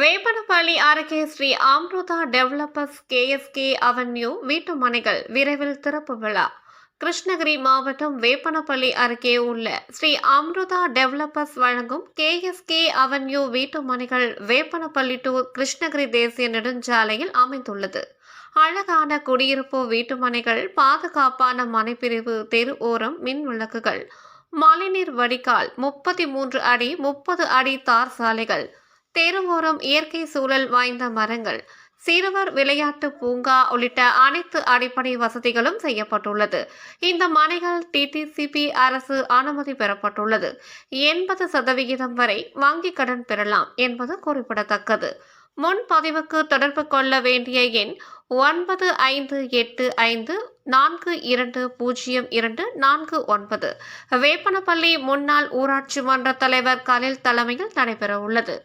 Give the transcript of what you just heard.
வேப்பனப்பள்ளி அருகே Sri Amrutha developers KSK avenue வீட்டு மனைகள் விரைவில் திறப்பு விழா. கிருஷ்ணகிரி மாவட்டம் வேப்பனப்பள்ளி அருகே உள்ள ஸ்ரீ அம்ருதா டெவலப்பர்ஸ் வழங்கும் கேஎஸ்கே அவென்யூ வீட்டு மனைகள் வேப்பனப்பள்ளி டு கிருஷ்ணகிரி தேசிய நெடுஞ்சாலையில் அமைந்துள்ளது. அழகான குடியிருப்பு வீட்டுமனைகள் பாதுகாப்பான மனைப்பிரிவு தெரு ஓரம் மின் விளக்குகள் மழைநீர் வடிகால் முப்பத்தி மூன்று அடி முப்பது அடி தார் சாலைகள் தெருவோரம் இயற்கை சூழல் வாய்ந்த மரங்கள் சிறுவர் விளையாட்டு பூங்கா உள்ளிட்ட அனைத்து அடிப்படை வசதிகளும் செய்யப்பட்டுள்ளது. இந்த மனைகள் டிடிசிபி அரசு அனுமதி பெறப்பட்டுள்ளது. எண்பது சதவிகிதம் வரை வங்கி கடன் பெறலாம் என்பது குறிப்பிடத்தக்கது. முன்பதிவுக்கு தொடர்பு கொள்ள வேண்டிய எண் ஒன்பது ஐந்து எட்டு ஐந்து நான்கு இரண்டு பூஜ்ஜியம் இரண்டு நான்கு ஒன்பது. வேப்பனப்பள்ளி முன்னாள் ஊராட்சி மன்ற தலைவர் கலில் தலைமையில் நடைபெற உள்ளது